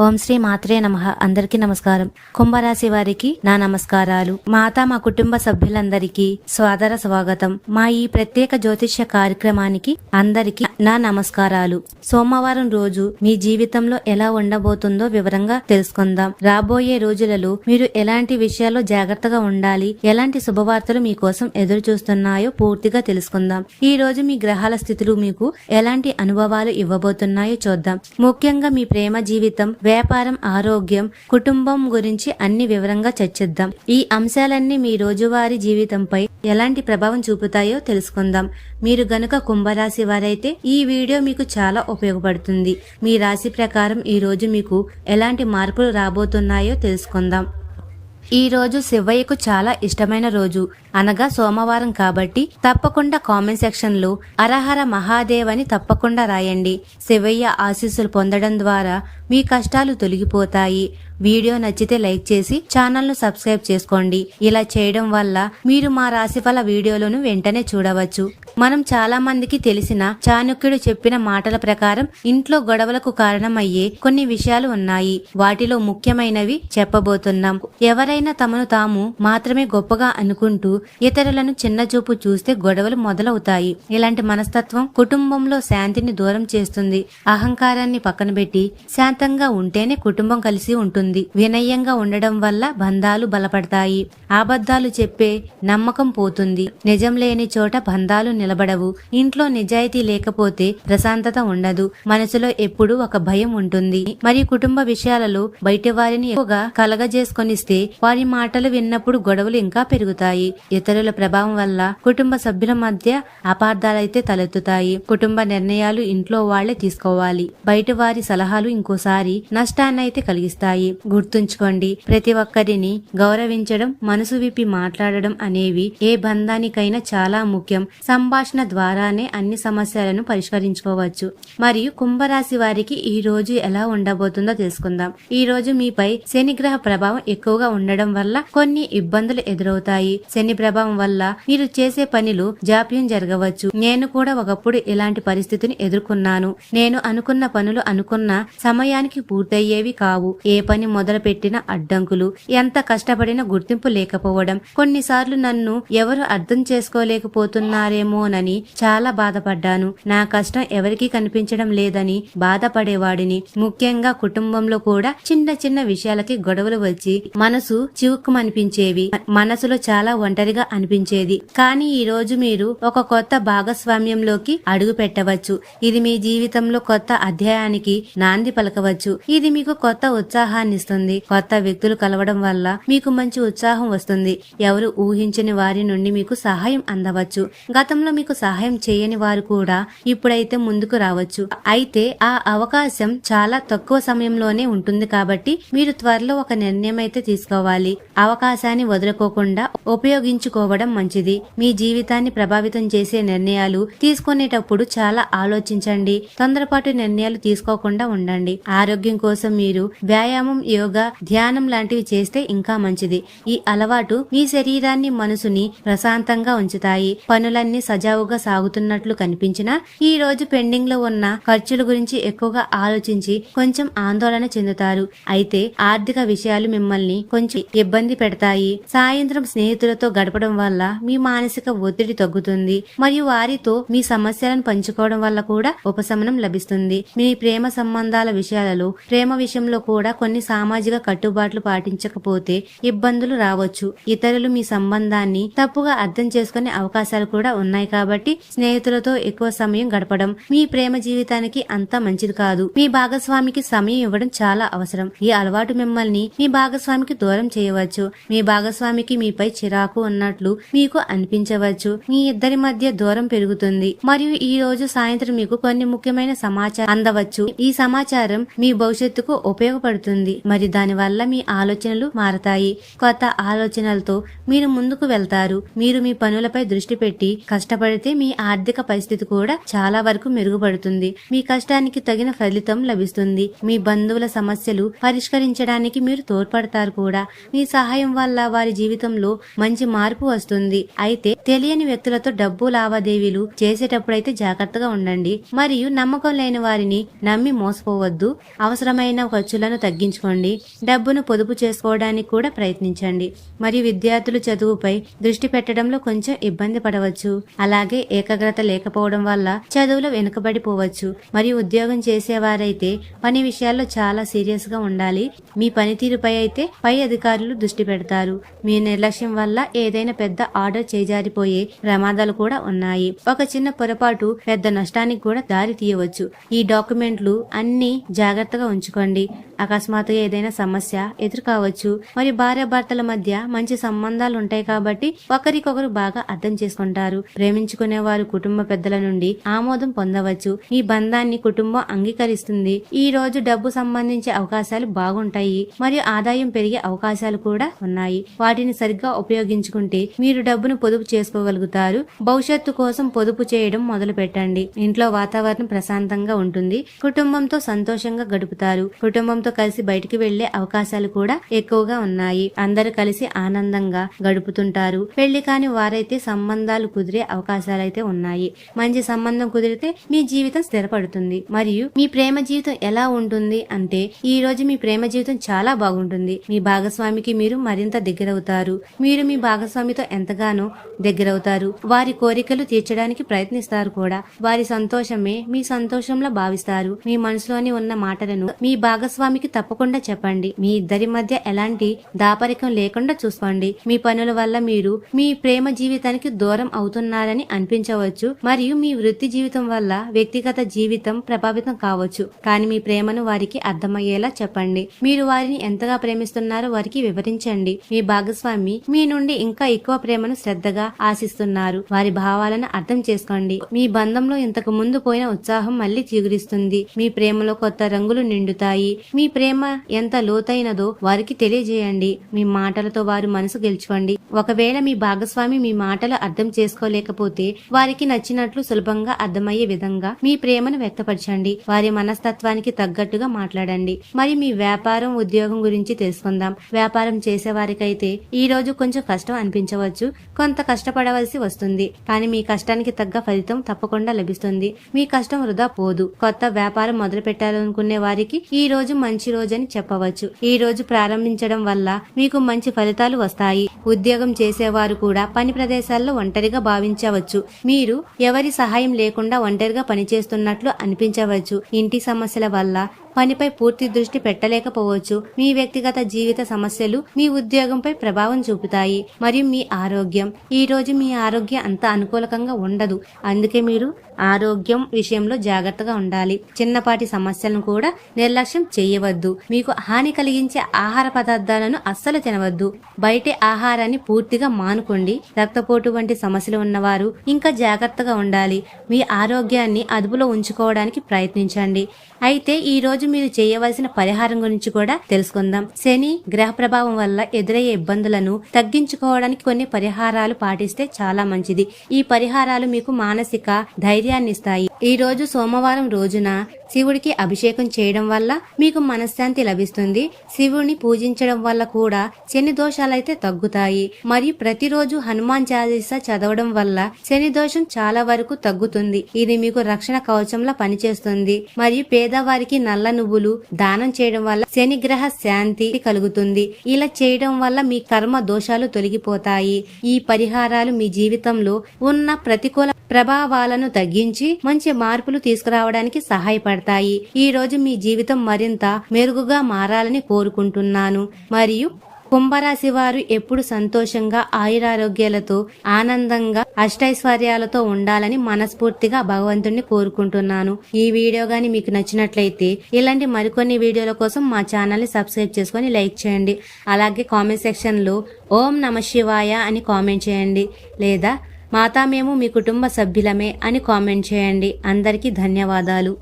ఓం శ్రీ మాత్రే నమ. అందరికీ నమస్కారం. కుంభరాశి వారికి నా నమస్కారాలు. మాతా మా కుటుంబ సభ్యులందరికీ స్వాదర స్వాగతం. మా ఈ ప్రత్యేక జ్యోతిష్య కార్యక్రమానికి అందరికీ నా నమస్కారాలు. సోమవారం రోజు మీ జీవితంలో ఎలా ఉండబోతుందో వివరంగా తెలుసుకుందాం. రాబోయే రోజులలో మీరు ఎలాంటి విషయాల్లో జాగ్రత్తగా ఉండాలి ఎలాంటి శుభవార్తలు మీకోసం ఎదురు చూస్తున్నాయో పూర్తిగా తెలుసుకుందాం. ఈ రోజు మీ గ్రహాల స్థితులు మీకు ఎలాంటి అనుభవాలు ఇవ్వబోతున్నాయో చూద్దాం. ముఖ్యంగా మీ ప్రేమ జీవితం వ్యాపారం ఆరోగ్యం కుటుంబం గురించి అన్ని వివరంగా చర్చిద్దాం. ఈ అంశాలన్నీ మీ రోజువారీ జీవితంపై ఎలాంటి ప్రభావం చూపుతాయో తెలుసుకుందాం. మీరు గనుక కుంభరాశి వారైతే ఈ వీడియో మీకు చాలా ఉపయోగపడుతుంది. మీ రాశి ప్రకారం ఈ రోజు మీకు ఎలాంటి మార్పులు రాబోతున్నాయో తెలుసుకుందాం. ఈ రోజు శివయ్యకు చాలా ఇష్టమైన రోజు. అనగా సోమవారం కాబట్టి తప్పకుండా కామెంట్ సెక్షన్లో అరహర మహాదేవ్ అని తప్పకుండా రాయండి. శివయ్య ఆశీస్సులు పొందడం ద్వారా మీ కష్టాలు తొలగిపోతాయి. వీడియో నచ్చితే లైక్ చేసి ఛానల్ను సబ్స్క్రైబ్ చేసుకోండి. ఇలా చేయడం వల్ల మీరు మా రాశిఫల వీడియోలను వెంటనే చూడవచ్చు. మనం చాలా మందికి తెలిసిన చాణుక్యుడు చెప్పిన మాటల ప్రకారం ఇంట్లో గొడవలకు కారణమయ్యే కొన్ని విషయాలు ఉన్నాయి. వాటిలో ముఖ్యమైనవి చెప్పబోతున్నాం. ఎవరైనా తమను తాము మాత్రమే గొప్పగా అనుకుంటూ ఇతరులను చిన్నచూపు చూస్తే గొడవలు మొదలవుతాయి. ఇలాంటి మనస్తత్వం కుటుంబంలో శాంతిని దూరం చేస్తుంది. అహంకారాన్ని పక్కన పెట్టి శాంతంగా ఉంటేనే కుటుంబం కలిసి ఉంటుంది. వినయంగా ఉండడం వల్ల బంధాలు బలపడతాయి. అబద్ధాలు చెప్పే నమ్మకం పోతుంది. నిజం లేని చోట బంధాలు నిలబడవు. ఇంట్లో నిజాయితీ లేకపోతే ప్రశాంతత ఉండదు. మనసులో ఎప్పుడూ ఒక భయం ఉంటుంది. మరి కుటుంబ విషయాలలో బయట వారిని ఎక్కువగా కలగజేసుకొనిస్తే వారి మాటలు విన్నప్పుడు గొడవలు ఇంకా పెరుగుతాయి. ఇతరుల ప్రభావం వల్ల కుటుంబ సభ్యుల మధ్య అపార్థాలైతే తలెత్తుతాయి. కుటుంబ నిర్ణయాలు ఇంట్లో వాళ్ళే తీసుకోవాలి. బయట వారి సలహాలు ఇంకోసారి నష్టాన్నైతే కలిగిస్తాయి. గుర్తుంచుకోండి ప్రతి ఒక్కరిని గౌరవించడం మనసు విప్పి మాట్లాడడం అనేవి ఏ బంధానికైనా చాలా ముఖ్యం. సంభాషణ ద్వారానే అన్ని సమస్యలను పరిష్కరించుకోవచ్చు. మరియు కుంభరాశి వారికి ఈ రోజు ఎలా ఉండబోతుందో తెలుసుకుందాం. ఈ రోజు మీపై శనిగ్రహ ప్రభావం ఎక్కువగా ఉండడం వల్ల కొన్ని ఇబ్బందులు ఎదురవుతాయి. శని ప్రభావం వల్ల మీరు చేసే పనిలో జాప్యం జరగవచ్చు. నేను కూడా ఒకప్పుడు ఇలాంటి పరిస్థితిని ఎదుర్కొన్నాను. నేను అనుకున్న పనులు అనుకున్న సమయానికి పూర్తయ్యేవి కావు. ఏ పని మొదలు పెట్టిన అడ్డంకులు ఎంత కష్టపడినా గుర్తింపు లేకపోవడం కొన్నిసార్లు నన్ను ఎవరు అర్థం చేసుకోలేకపోతున్నారేమోనని చాలా బాధపడ్డాను. నా కష్టం ఎవరికీ కనిపించడం లేదని బాధపడేవాడిని. ముఖ్యంగా కుటుంబంలో కూడా చిన్న చిన్న విషయాలకి గొడవలు వచ్చి మనసు చివుక్కుమనిపించేవి. మనసులో చాలా ఒంటరిగా అనిపించేది. కానీ ఈ రోజు మీరు ఒక కొత్త భాగస్వామ్యంలోకి అడుగు పెట్టవచ్చు. ఇది మీ జీవితంలో కొత్త అధ్యాయానికి నాంది పలకవచ్చు. ఇది మీకు కొత్త ఉత్సాహాన్ని ఇస్తుంది. కొత్త వ్యక్తులు కలవడం వల్ల మీకు మంచి ఉత్సాహం వస్తుంది. ఎవరు ఊహించని వారి నుండి మీకు సహాయం అందవచ్చు. గతంలో మీకు సహాయం చేయని వారు కూడా ఇప్పుడైతే ముందుకు రావచ్చు. అయితే ఆ అవకాశం చాలా తక్కువ సమయంలోనే ఉంటుంది కాబట్టి మీరు త్వరలో ఒక నిర్ణయం అయితే తీసుకోవాలి. అవకాశాన్ని వదులుకోకుండా ఊహించుకోవడం మంచిది. మీ జీవితాన్ని ప్రభావితం చేసే నిర్ణయాలు తీసుకునేటప్పుడు చాలా ఆలోచించండి. తొందరపాటు నిర్ణయాలు తీసుకోకుండా ఉండండి. ఆరోగ్యం కోసం మీరు వ్యాయామం యోగా ధ్యానం లాంటివి చేస్తే ఇంకా మంచిది. ఈ అలవాటు మీ శరీరాన్ని మనసుని ప్రశాంతంగా ఉంచుతాయి. పనులన్నీ సజావుగా సాగుతున్నట్లు కనిపించినా ఈ రోజు పెండింగ్లో ఉన్న ఖర్చుల గురించి ఎక్కువగా ఆలోచించి కొంచెం ఆందోళన చెందుతారు. అయితే ఆర్థిక విషయాలు మిమ్మల్ని కొంచెం ఇబ్బంది పెడతాయి. సాయంత్రం స్నేహితులతో గడపడం వల్ల మీ మానసిక ఒత్తిడి తగ్గుతుంది మరియు వారితో మీ సమస్యలను పంచుకోవడం వల్ల కూడా ఉపశమనం లభిస్తుంది. మీ ప్రేమ సంబంధాల విషయాలలో ప్రేమ విషయంలో కూడా కొన్ని సామాజిక కట్టుబాట్లు పాటించకపోతే ఇబ్బందులు రావచ్చు. ఇతరులు మీ సంబంధాన్ని తప్పుగా అర్థం చేసుకునే అవకాశాలు కూడా ఉన్నాయి కాబట్టి స్నేహితులతో ఎక్కువ సమయం గడపడం మీ ప్రేమ జీవితానికి అంత మంచిది కాదు. మీ భాగస్వామికి సమయం ఇవ్వడం చాలా అవసరం. ఈ అలవాటు మిమ్మల్ని మీ భాగస్వామికి దూరం చేయవచ్చు. మీ భాగస్వామికి మీపై చిరాకు ఉన్నట్లు మీకు అనిపించవచ్చు. మీ ఇద్దరి మధ్య దూరం పెరుగుతుంది. మరియు ఈ రోజు సాయంత్రం మీకు కొన్ని ముఖ్యమైన సమాచారం అందవచ్చు. ఈ సమాచారం మీ భవిష్యత్తుకు ఉపయోగపడుతుంది. మరి దాని వల్ల మీ ఆలోచనలు మారతాయి. కొత్త ఆలోచనలతో మీరు ముందుకు వెళ్తారు. మీరు మీ పనులపై దృష్టి పెట్టి కష్టపడితే మీ ఆర్థిక పరిస్థితి కూడా చాలా వరకు మెరుగుపడుతుంది. మీ కష్టానికి తగిన ఫలితం లభిస్తుంది. మీ బంధువుల సమస్యలు పరిష్కరించడానికి మీరు తోడ్పడతారు కూడా. మీ సహాయం వల్ల వారి జీవితంలో మంచి మార్పు మార్పు వస్తుంది. అయితే తెలియని వ్యక్తులతో డబ్బు లావాదేవీలు చేసేటప్పుడైతే జాగ్రత్తగా ఉండండి. మరియు నమ్మకం లేని వారిని నమ్మి మోసపోవద్దు. అవసరమైన ఖర్చులను తగ్గించుకోండి. డబ్బును పొదుపు చేసుకోవడానికి కూడా ప్రయత్నించండి. మరియు విద్యార్థులు చదువుపై దృష్టి పెట్టడంలో కొంచెం ఇబ్బంది పడవచ్చు. అలాగే ఏకాగ్రత లేకపోవడం వల్ల చదువులో వెనుకబడిపోవచ్చు. మరియు ఉద్యోగం చేసేవారైతే పని విషయాల్లో చాలా సీరియస్గా ఉండాలి. మీ పనితీరుపై అయితే పై అధికారులు దృష్టి పెడతారు. మీ నిర్లక్ష్యం వల్ల ఏదైనా పెద్ద ఆర్డర్ చేజారిపోయే ప్రమాదాలు కూడా ఉన్నాయి. ఒక చిన్న పొరపాటు పెద్ద నష్టానికి కూడా దారి తీయవచ్చు. ఈ డాక్యుమెంట్లు అన్ని జాగ్రత్తగా ఉంచుకోండి. అకస్మాత్తుగా ఏదైనా సమస్య ఎదురు కావచ్చు మరి భార్యాభర్తల మధ్య మంచి సంబంధాలు ఉంటాయి కాబట్టి ఒకరికొకరు బాగా అర్థం చేసుకుంటారు. ప్రేమించుకునే వారు కుటుంబ పెద్దల నుండి ఆమోదం పొందవచ్చు. ఈ బంధాన్ని కుటుంబం అంగీకరిస్తుంది. ఈ రోజు డబ్బు సంబంధించే అవకాశాలు బాగుంటాయి. మరియు ఆదాయం పెరిగే అవకాశాలు కూడా ఉన్నాయి. వాటిని సరిగ్గా ఉపయోగించుకుంటే మీరు డబ్బును పొదుపు చేసుకోగలుగుతారు. భవిష్యత్తు కోసం పొదుపు చేయడం మొదలు పెట్టండి ఇంట్లో వాతావరణం ప్రశాంతంగా ఉంటుంది. కుటుంబంతో సంతోషంగా గడుపుతారు. కుటుంబంతో కలిసి బయటికి వెళ్ళే అవకాశాలు కూడా ఎక్కువగా ఉన్నాయి. అందరూ కలిసి ఆనందంగా గడుపుతుంటారు. పెళ్ళి కాని వారైతే సంబంధాలు కుదిరే అవకాశాలైతే ఉన్నాయి. మంచి సంబంధం కుదిరితే మీ జీవితం స్థిరపడుతుంది. మరియు మీ ప్రేమ జీవితం ఎలా ఉంటుంది అంటే ఈ రోజు మీ ప్రేమ జీవితం చాలా బాగుంటుంది. మీ భాగస్వామికి మీరు మరింత దగ్గరవుతారు. మీరు మీ భాగస్వామి భాగస్వామితో ఎంతగానో దగ్గరవుతారు. వారి కోరికలు తీర్చడానికి ప్రయత్నిస్తారు కూడా. వారి సంతోషమే మీ సంతోషంలో భావిస్తారు. మీ మనసులోని ఉన్న మాటలను మీ భాగస్వామికి తప్పకుండా చెప్పండి. మీ ఇద్దరి మధ్య ఎలాంటి దాపరికం లేకుండా చూసుకోండి. మీ పనుల వల్ల మీరు మీ ప్రేమ జీవితానికి దూరం అవుతున్నారని అనిపించవచ్చు. మరియు మీ వృత్తి జీవితం వల్ల వ్యక్తిగత జీవితం ప్రభావితం కావచ్చు. కానీ మీ ప్రేమను వారికి అర్థమయ్యేలా చెప్పండి. మీరు వారిని ఎంతగా ప్రేమిస్తున్నారో వారికి వివరించండి. మీ భాగస్వామి మీ నుండి ఇంకా ఇంకా ఎక్కువ ప్రేమను శ్రద్ధగా ఆశిస్తున్నారు. వారి భావాలను అర్థం చేసుకోండి. మీ బంధంలో ఇంతకు ముందు పోయిన ఉత్సాహం మళ్ళీ చిగురిస్తుంది. మీ ప్రేమలో కొత్త రంగులు నిండుతాయి. మీ ప్రేమ ఎంత లోతైనదో వారికి తెలియజేయండి. మీ మాటలతో వారు మనసు గెలుచుకోండి. ఒకవేళ మీ భాగస్వామి మీ మాటలు అర్థం చేసుకోలేకపోతే వారికి నచ్చినట్లు సులభంగా అర్థమయ్యే విధంగా మీ ప్రేమను వ్యక్తపరచండి. వారి మనస్తత్వానికి తగ్గట్టుగా మాట్లాడండి. మరి మీ వ్యాపారం ఉద్యోగం గురించి తెలుసుకుందాం. వ్యాపారం చేసే వారికైతే ఈ రోజు కొంచెం కష్టం అనిపించవచ్చు. కొంత కష్టపడవలసి వస్తుంది. కానీ మీ కష్టానికి తగ్గ ఫలితం తప్పకుండా లభిస్తుంది. మీ కష్టం వృధా పోదు. కొత్త వ్యాపారం మొదలు పెట్టాలనుకునే వారికి ఈ రోజు మంచి రోజు అని చెప్పవచ్చు. ఈ రోజు ప్రారంభించడం వల్ల మీకు మంచి ఫలితాలు వస్తాయి. ఉద్యోగం చేసేవారు కూడా పని ప్రదేశాల్లో ఒంటరిగా భావించవచ్చు. మీరు ఎవరి సహాయం లేకుండా ఒంటరిగా పనిచేస్తున్నట్లు అనిపించవచ్చు. ఇంటి సమస్యల వల్ల పనిపై పూర్తి దృష్టి పెట్టలేకపోవచ్చు. మీ వ్యక్తిగత జీవిత సమస్యలు మీ ఉద్యోగంపై ప్రభావం చూపుతాయి. మరియు మీ ఆరోగ్యం. ఈ రోజు మీ ఆరోగ్యం అంత అనుకూలకంగా ఉండదు. అందుకే మీరు ఆరోగ్యం విషయంలో జాగ్రత్తగా ఉండాలి. చిన్నపాటి సమస్యలను కూడా నిర్లక్ష్యం చేయవద్దు. మీకు హాని కలిగించే ఆహార పదార్థాలను అస్సలు తినవద్దు. బయటి ఆహారాన్ని పూర్తిగా మానుకోండి. రక్తపోటు వంటి సమస్యలు ఉన్నవారు ఇంకా జాగ్రత్తగా ఉండాలి. మీ ఆరోగ్యాన్ని అదుపులో ఉంచుకోవడానికి ప్రయత్నించండి. అయితే ఈ రోజు మీరు చేయవలసిన పరిహారం గురించి కూడా తెలుసుకుందాం. శని గ్రహ ప్రభావం వల్ల ఎదురయ్యే ఇబ్బందులను తగ్గించుకోవడానికి కొన్ని పరిహారాలు పాటిస్తే చాలా మంచిది. ఈ పరిహారాలు మీకు మానసిక ధైర్యం ఇస్తాయి ఈ రోజు సోమవారం రోజున శివుడికి అభిషేకం చేయడం వల్ల మీకు మనశ్శాంతి లభిస్తుంది. శివుడిని పూజించడం వల్ల కూడా శని దోషాలైతే తగ్గుతాయి. మరియు ప్రతిరోజు హనుమాన్ చాలీసా చదవడం వల్ల శని దోషం చాలా వరకు తగ్గుతుంది. ఇది మీకు రక్షణ కవచంలా పనిచేస్తుంది. మరియు పేదవారికి నల్ల నువ్వులు దానం చేయడం వల్ల శని గ్రహ శాంతి కలుగుతుంది. ఇలా చేయడం వల్ల మీ కర్మ దోషాలు తొలగిపోతాయి. ఈ పరిహారాలు మీ జీవితంలో ఉన్న ప్రతికూల ప్రభావాలను తగ్గించి మంచి మార్పులు తీసుకురావడానికి సహాయపడతాయి. ఈ రోజు మీ జీవితం మరింత మెరుగుగా మారాలని కోరుకుంటున్నాను. మరియు కుంభరాశి వారు ఎప్పుడు సంతోషంగా ఆయురారోగ్యాలతో ఆనందంగా అష్టైశ్వర్యాలతో ఉండాలని మనస్ఫూర్తిగా భగవంతుణ్ణి కోరుకుంటున్నాను. ఈ వీడియో గాని మీకు నచ్చినట్లయితే ఇలాంటి మరికొన్ని వీడియోల కోసం మా ఛానల్ని సబ్స్క్రైబ్ చేసుకొని లైక్ చేయండి. అలాగే కామెంట్ సెక్షన్లో ఓం నమ శివాయ అని కామెంట్ చేయండి. లేదా మాతా మేము మీ కుటుంబ సభ్యులమే అని కామెంట్ చేయండి. అందరికీ ధన్యవాదాలు.